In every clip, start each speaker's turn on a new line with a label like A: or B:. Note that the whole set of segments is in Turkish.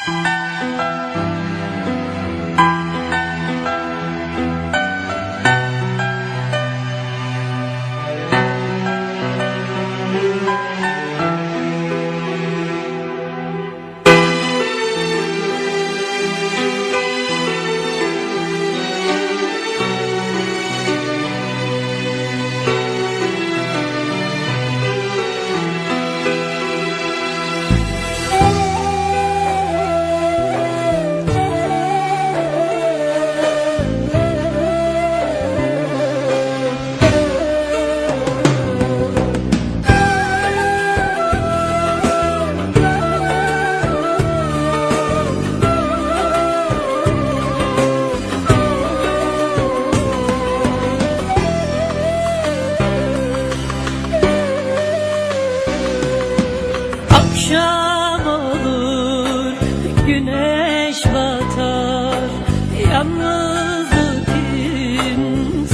A: Akşam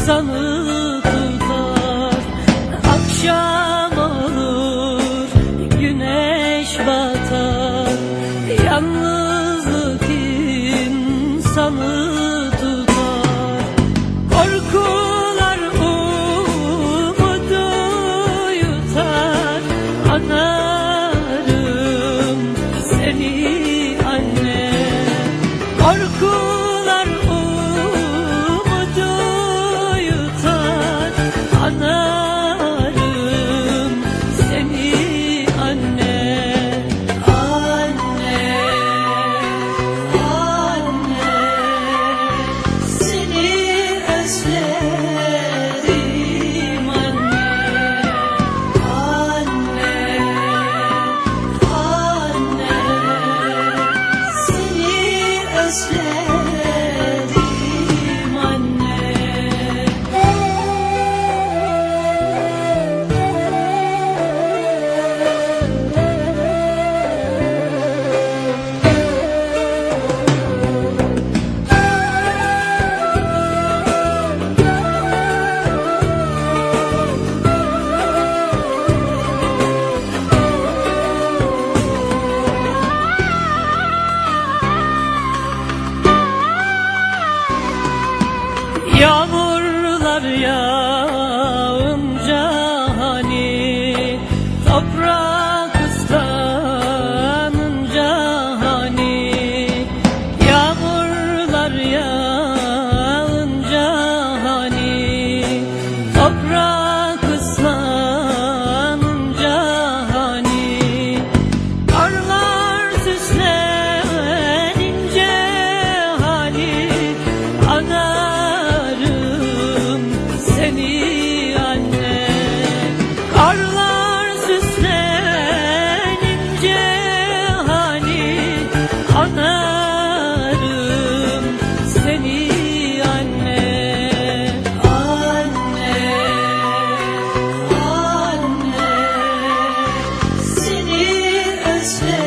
A: insanı tutar. Akşam olur, güneş batar. Yalnızlık insanı yar Christmas.